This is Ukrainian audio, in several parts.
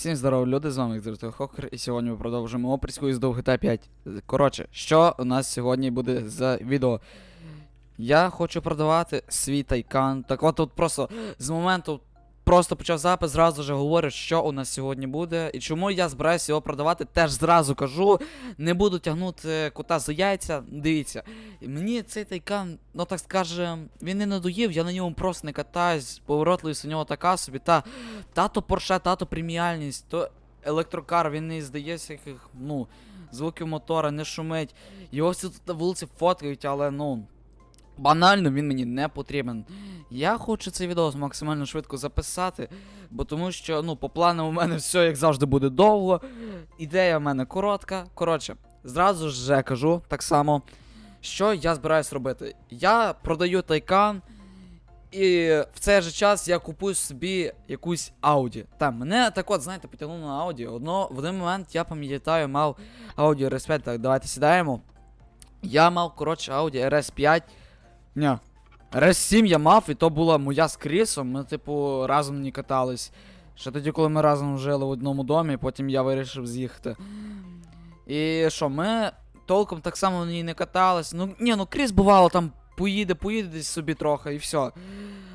Всім здорово, люди, з вами Віктор Хокер, і сьогодні ми продовжуємо опріску із GTA 5. Коротше, що у нас сьогодні буде за відео? Я хочу продавати свій тайкан. Так от тут просто з моменту просто почав запис, зразу же говорю, що у нас сьогодні буде. І чому я збираюся його продавати, теж зразу кажу. Не буду тягнути кота за яйця. Дивіться, мені цей тайкан, ну так скажем, він не надоїв, я на ньому просто не катаюсь. Поворотливість у нього така собі, та тато Порше, тато преміальність, то електрокар, він не іздає всяких, ну, звуків мотора, не шумить. Його всі тут на вулиці фоткають, але ну. Банально він мені не потрібен. Я хочу цей відео максимально швидко записати, бо тому що, ну, по плану у мене все, як завжди, буде довго. Ідея в мене коротка. Коротше, зразу ж кажу так само, що я збираюсь робити. Я продаю тайкан. І в цей же час я купую собі якусь Audi. Там мене так от, знаєте, потягнуло на Audi. Одно, в один момент я пам'ятаю, мав Audi RS5. Так, давайте сідаємо. Я мав, коротше, Audi RS5. Ні. RS7 я мав, і то була моя з Крісом. Ми, типу, разом не катались. Ще тоді, коли ми разом жили в одному домі, потім я вирішив з'їхати. І що, ми толком так само на ній не катались. Ну, ні, ну Кріс бувало там поїде, поїде десь собі трохи і все.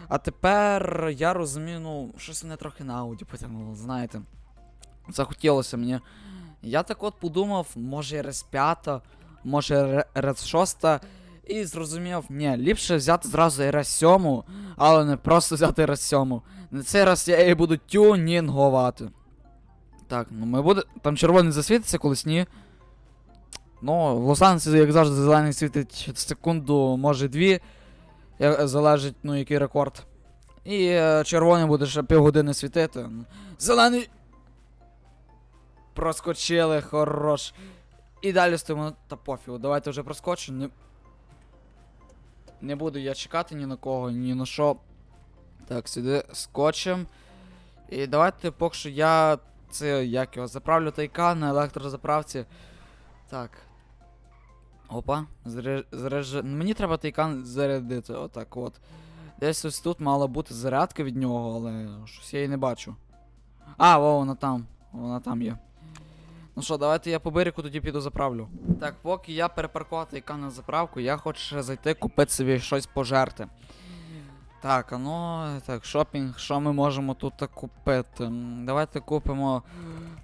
А тепер я розумію, ну, щось мене трохи на ауді потягнуло, знаєте. Захотілося мені. Я так от подумав, може RS5, може RS6. І зрозумів, ні, ліпше взяти зразу RS7, але не просто взяти RS7. На цей раз я її буду тюнінгувати. Так, ну ми буде. Там червоний засвітиться колись, ні. Ну, в Лос-Анджелесі, як завжди, зелений світить секунду, може дві. Залежить, ну, який рекорд. І е, червоний буде ще півгодини світити. Зелений. Проскочили, хорош. І далі стоїмо. Та пофігу, давайте вже проскочу. Не... Буду я чекати ні на кого, ні на що. Так, сюди скотчем. І давайте поки що я це як його заправлю тайка на електрозаправці. Так. Опа, заряж... заряж... Мені треба тайкан зарядити, отак от. Десь ось тут мала бути зарядка від нього, але щось я її не бачу. А, во, вона там. Вона там є. Ну що, давайте я по берегу тоді піду заправлю. Так, поки я перепаркував тайкан на заправку, я хочу зайти купити собі щось пожерти. Так, а ну, так, шопінг, що ми можемо тут купити? Давайте купимо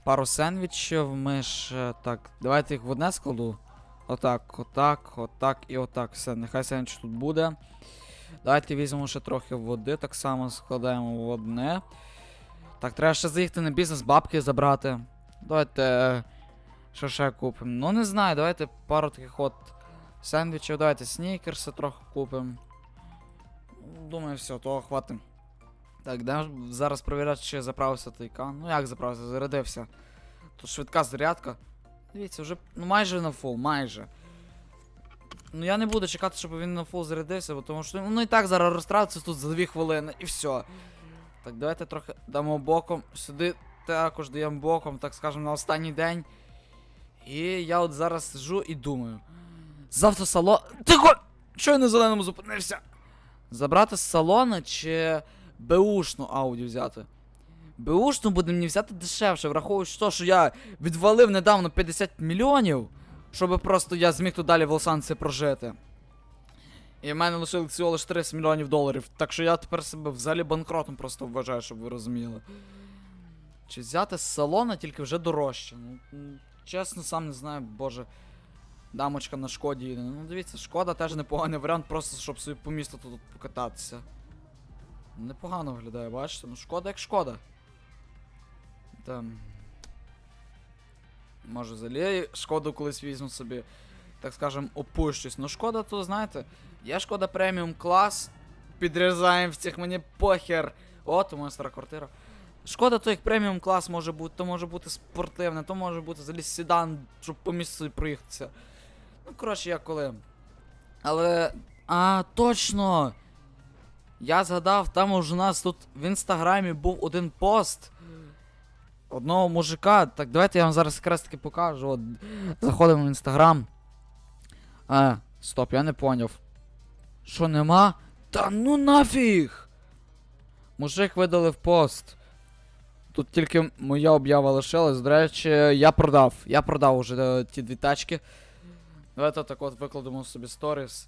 пару сендвічів. Ми ж. Так, давайте їх в одне складу. Отак, отак, отак і отак. Все, нехай сендвіч тут буде. Давайте візьмемо ще трохи води, так само складаємо в одне. Так, треба ще заїхати на бізнес, бабки забрати. Давайте. е, Що ще купимо? Ну не знаю, давайте пару таких от сендвічів, давайте снікерси трохи купимо. Думаю, все, того хватить. Так, де зараз перевіряти, чи заправився тайкан. Ну як заправився, зарядився. Тут швидка зарядка. Дивіться, вже ну, майже на фул, майже. Ну я не буду чекати, щоб він на фул зарядився, бо тому що ну і так зараз розтратиться тут за 2 хвилини і все. Так, давайте трохи дамо боком. Сюди також даємо боком, так скажемо, на останній день. І я от зараз сижу і думаю. Завтра салон. Тихо! Чого я на зеленому зупинився? Забрати з салона чи беушну ауді взяти? Беушну буде мені взяти дешевше, враховуючи те, що я відвалив недавно 50 мільйонів, щоб просто я зміг тут далі в Лос-Анджелесі прожити. І в мене лишили всього лише 30 мільйонів доларів. Так що я тепер себе взагалі банкротом просто вважаю, щоб ви розуміли. Чи взяти з салона тільки вже дорожче. Ну, чесно, сам не знаю, боже. Дамочка на шкоді їде. Ну дивіться, шкода теж непоганий варіант, просто щоб собі по місту тут покататися. Непогано виглядає, бачите? Ну шкода як шкода. Там. Може взагалі шкоду колись візьму собі, так скажем, опущусь. Ну шкода, то знаєте, є шкода преміум клас. Підрізаємо всіх мені похер. О, то моя стара квартира. Шкода, то як преміум клас може бути, то може бути спортивне, то може бути взагалі седан, щоб по місту проїхатися. Ну, коротше, як коли. Але. А, точно! Я згадав, там уже у нас тут в інстаграмі був один пост одного мужика. Так, давайте я вам зараз якраз таки покажу. От, заходимо в інстаграм. А, стоп, я не поняв. Що нема? Та ну нафіг! Мужик видалив пост. Тут тільки моя об'ява лишилась. До речі, я продав. Я продав уже е, ті дві тачки. Давайте так от викладемо собі сторіс.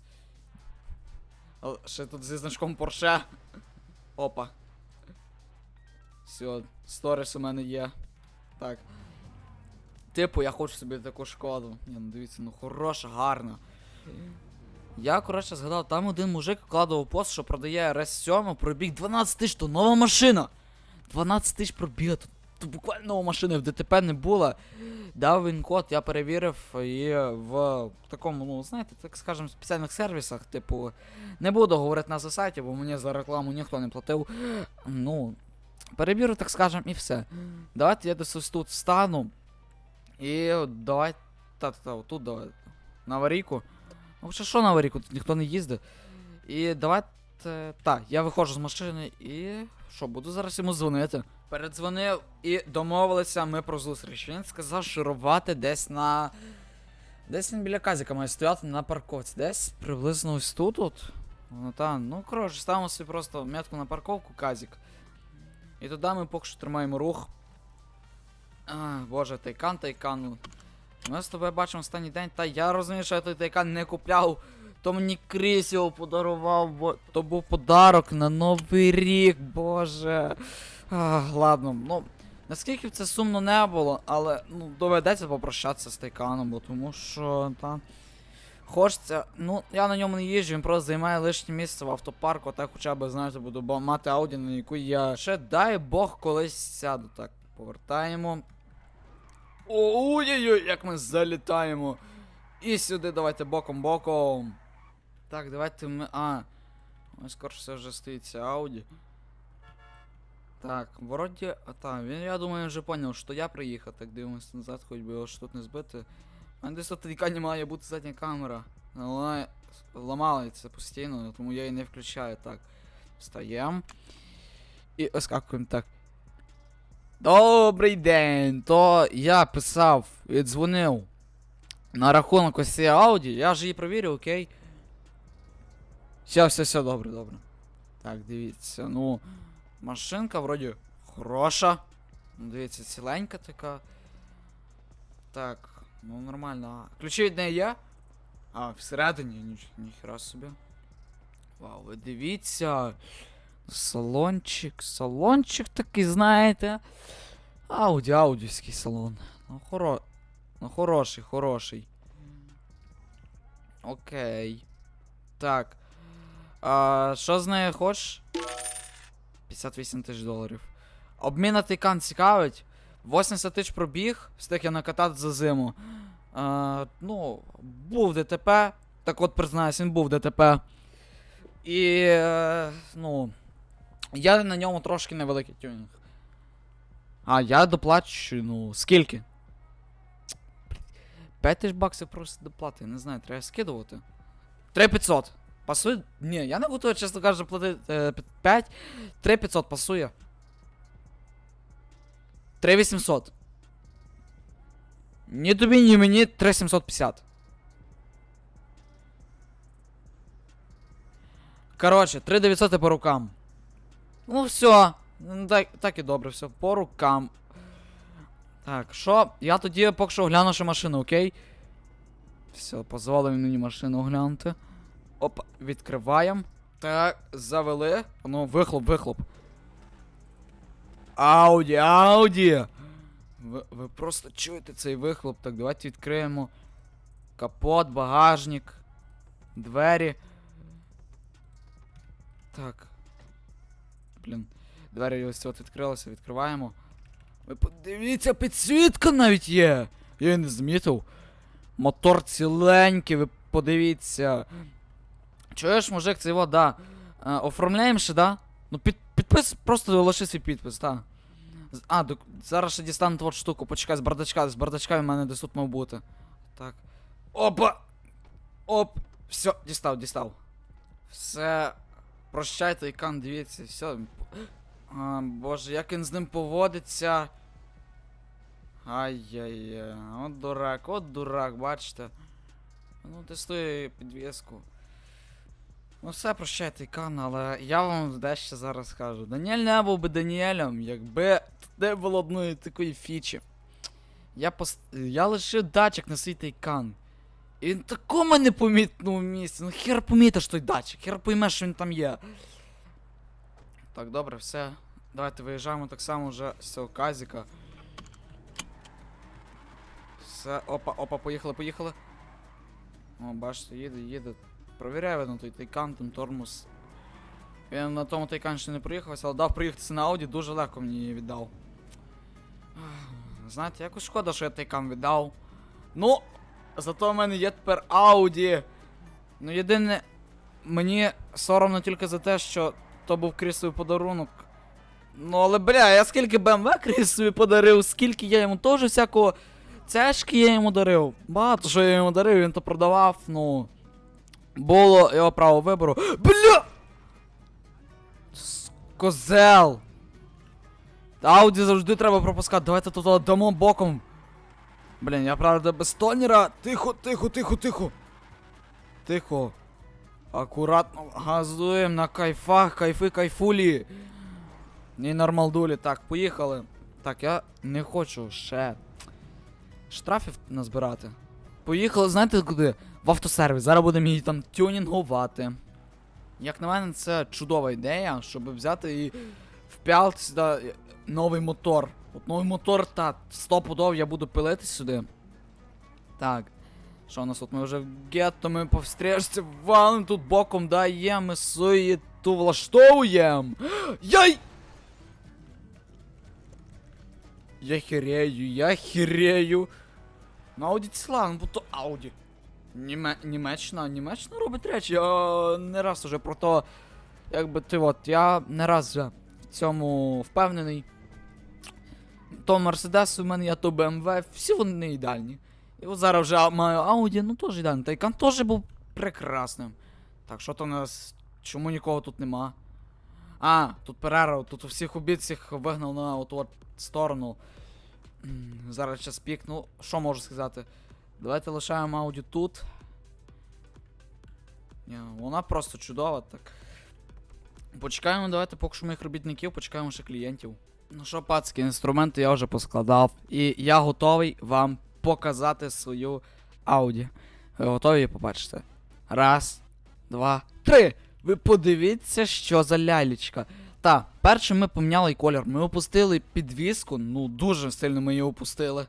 Ще тут зі значком Porsche. Опа. Все, сторіс у мене є. Так. Типу, я хочу собі таку шкоду. Ні, ну дивіться, ну хороша, гарна. Я, коротше, згадав, там один мужик вкладував пост, що продає RS7, пробіг 12 тисяч, то нова машина. 12 тисяч пробіг, то, то буквально нова машина в ДТП не було. Дав він код, я перевірив і в такому, ну, знаєте, так скажемо, спеціальних сервісах, типу, не буду говорити на сайті, бо мені за рекламу ніхто не платив. Ну, перевірю, так скажемо, і все. Давайте я десь тут встану. І давай. Та, та, та, отут давай. На аварійку. Ну, ще що на аварійку, тут ніхто не їздить. І давайте. Так, я виходжу з машини і. Що, буду зараз йому дзвонити. Передзвонив і домовилися ми про зустріч. Він сказав, що рвати десь на. Десь він біля казіка має стояти на парковці. Десь приблизно ось тут. от. Ну та, ну коротше, ставимо собі просто метку на парковку казік. І туди ми поки що тримаємо рух. А, боже, тайкан, тайкан. Ми з тобою бачимо останній день. Та я розумію, що я той тайкан не купляв. То мені Кріс його подарував, бо то був подарок на Новий рік, боже. А, ладно, ну. Наскільки б це сумно не було, але ну, доведеться попрощатися з тайканом, бо тому що та. Хочеться. Ну, я на ньому не їжджу, він просто займає лишнє місце в автопарку, так хоча б, знаєте, буду мати ауді, на яку я ще дай Бог колись сяду. Так, повертаємо. Ой-ой-ой, як ми залітаємо. І сюди давайте боком-боком. Так, давайте ми. А. Ось скорше все вже стоїть ця Ауді. Так, вроді. А так, він, я думаю, вже поняв, що я приїхав. Так дивимось назад, хоч би його ж тут не збити. А десь тут не має бути задня камера. Вона ламається постійно, тому я її не включаю. Так. Встаємо. І оскакуємо так. Добрий день! То я писав і дзвонив на рахунок ось цієї Ауді. Я ж її провірю, окей. Все, все, все, добре, добре. Так, дивіться, ну. Машинка вроді хороша. Ну, дивіться, ціленька така. Так, ну нормально. Ключі від неї є? А, всередині, ніч, ніхера собі. Вау, ви дивіться. Салончик, салончик такий, знаєте. Ауді, аудівський салон. Ну, хоро... ну хороший, хороший. Окей. Так. А, що з нею хочеш? 58 тисяч доларів. Обмін на цікавить. 80 тисяч пробіг, встиг я накатати за зиму. А, ну, був ДТП. Так от признаюсь, він був ДТП. І. е, ну. Я на ньому трошки невеликий тюнінг. А я доплачу, ну, скільки? 5 тисяч баксів просто доплати, не знаю, треба скидувати. 3500. Пасує? Ні, я не готовий, чесно кажучи, платити е, 5. 3500 пасує. 3800. Ні тобі, ні мені 3750. Коротше, 3900 по рукам. Ну все. Ну, так, так і добре, все, по рукам. Так, що? Я тоді поки що огляну ще машину, окей? Все, позволив мені машину оглянути. Опа, відкриваємо. Так, завели. Ну, вихлоп, вихлоп. Ауді, Ауді! Ви, ви просто чуєте цей вихлоп. Так, давайте відкриємо. Капот, багажник, двері. Так. Блін. Двері ось от відкрилися, відкриваємо. Ви подивіться, підсвітка навіть є! Я її не змітив. Мотор ціленький, ви подивіться. Чуєш, мужик, це його, да. Е, оформляємо ще, да? Ну під, підпис, просто лиши свій підпис, да. А, док- зараз ще дістану творчу штуку, почекай, з бардачка, з бардачка в мене десь тут мав бути. Так. Опа! Оп! Все, дістав, дістав. Все. Прощайте, ікан, дивіться, все. А, боже, як він з ним поводиться. Ай-яй-яй, от дурак, от дурак, бачите. Ну, тестує підвіску. Ну все, прощайте, Кан, але я вам дещо зараз скажу. Даніель не був би Даніелем, якби не було одної такої фічі. Я пост... я лишив датчик на свій тайкан. І він такому непомітному місці. Ну хер помітиш той датчик, хер поймеш, що він там є. Так, добре, все. Давайте виїжджаємо так само вже з цього казіка. Все, опа, опа, поїхали, поїхали. О, бачите, їде, їде. Провіряй видно той тайкан, там тормоз. Він на тому тайкан ще не проїхався, але дав проїхатися на Ауді, дуже легко мені її віддав. Знаєте, якось шкода, що я тайкан віддав. Ну, зато в мене є тепер Ауді. Ну, єдине, мені соромно тільки за те, що то був крісовий подарунок. Ну, але бля, я скільки БМВ крісові подарив, скільки я йому теж всякого. Цешки я йому дарив. Багато що я йому дарив, він то продавав, ну. Було його право вибору. Бля! Козел! Ауді завжди треба пропускати. Давайте тут дамо боком. Блін, я правда без тонера. Тихо, тихо, тихо, тихо. Тихо. Акуратно газуємо на кайфах, кайфи, кайфулі. І нормалдулі. Так, поїхали. Так, я не хочу ще штрафів назбирати. Поїхали, знаєте куди? В автосервіс. Зараз будемо її там тюнінгувати. Як на мене, це чудова ідея, щоб взяти і вп'яти сюди новий мотор. От новий мотор, та 100 пудов я буду пилити сюди. Так. Що у нас тут? Ми вже в гетто, ми по встрежці валим тут боком даємо, суї ту влаштовуємо. Яй! Я херею, я херею. На Ауді ціла, ну бо то Ауді. Німе... Німеччина, Німеччина робить речі. Я не раз уже про то. Якби ти от, я не раз вже в цьому впевнений. То Мерседес у мене, я то BMW, всі вони не ідеальні. І от зараз вже маю Ауді, ну теж ідеальний. Тайкан теж був прекрасним. Так, що то у нас. Чому нікого тут нема? А, тут перерва, тут у всіх обід вигнав на от от сторону. Зараз час пік, ну, що можу сказати? Давайте лишаємо Ауді тут. Ні, вона просто чудова, так. Почекаємо, давайте поки що моїх робітників, почекаємо ще клієнтів. Ну що, пацки, інструменти я вже поскладав. І я готовий вам показати свою Ауді. Ви готові її побачити? Раз, два, три. Ви подивіться, що за лялечка. Та, перше ми поміняли колір. Ми опустили підвіску, ну дуже сильно ми її опустили.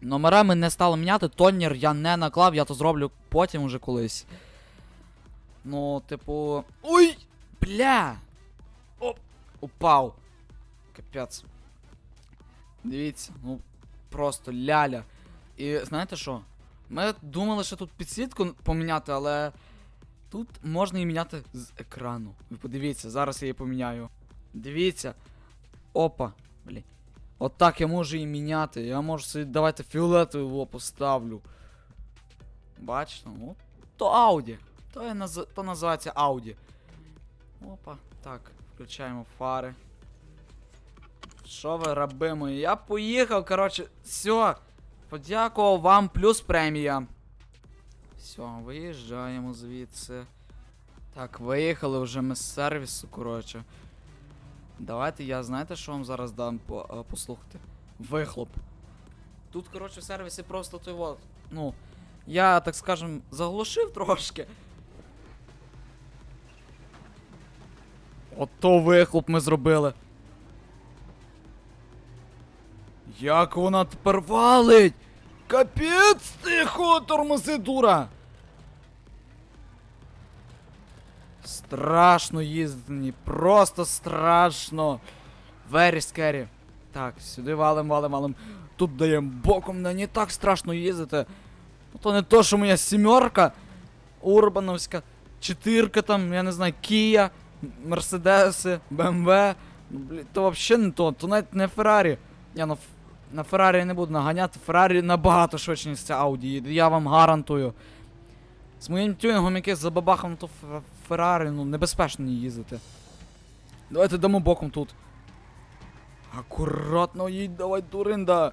Номера ми не стали міняти, тонер я не наклав, я то зроблю потім уже колись. Ну, типу. Ой! Бля! Оп! Упав. Капець. Дивіться, ну просто ляля. І знаєте що? Ми думали, що тут підсвітку поміняти, але тут можна її міняти з екрану. Ви подивіться, зараз я її поміняю. Дивіться. Опа. Блін. Отак я можу її міняти. Я можу собі давайте фіолетового поставлю. Бачите? Ну, то Ауді. То, наз... то називається Ауді. Опа. Так, включаємо фари. Що ви раби мої? Я поїхав, коротше, все. Подякував вам, плюс премія. Все, виїжджаємо звідси. Так, виїхали вже ми з сервісу, коротше. Давайте я, знаєте, що вам зараз дам по, е, послухати? Вихлоп. Тут, коротше, в сервісі просто той вот. Ну, я, так скажем, заглушив трошки. Ото вихлоп ми зробили. Як вона тепер валить? Капець тихо, тормози, дура! Страшно їздити, мені, просто страшно. Very scary. Так, сюди валим, валим, валим. Тут даємо боком, не, так страшно їздити. Ну, То не то, що моя сімерка, Урбановська, чотирка там, я не знаю, Кія, Мерседеси, БМВ. Ну, блін, то взагалі не то, то навіть не Феррарі. Я на, на Феррарі не буду наганяти. Феррарі набагато швидше, ніж ця Ауді я вам гарантую. З моїм тюнінгом якийсь забабахом, то Феррарі, ну, небезпечно не їздити. Давайте дамо боком тут. Акуратно їдь, давай, дуринда.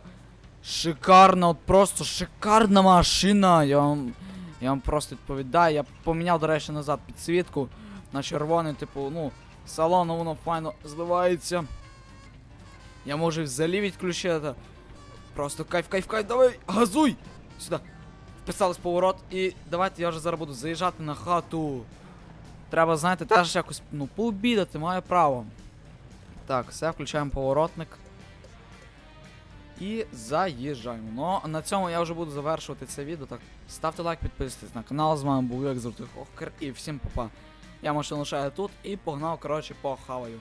Шикарна, от просто шикарна машина. Я вам Я вам просто відповідаю. Я поміняв, до речі, назад підсвітку на червоний, типу, ну, салону воно файно зливається. Я можу взагалі відключити. Просто кайф, кайф, кайф, давай, газуй! Сюди. Вписались поворот і давайте я вже зараз буду заїжджати на хату. Треба, знаєте, теж якось, ну, пообідати, маю право. Так, все, включаємо поворотник. І заїжджаємо. Ну, на цьому я вже буду завершувати це відео. Так, ставте лайк, підписуйтесь на канал. З вами був як завжди Хокер і всім па-па. Я машину лишаю тут і погнав, коротше, похаваю.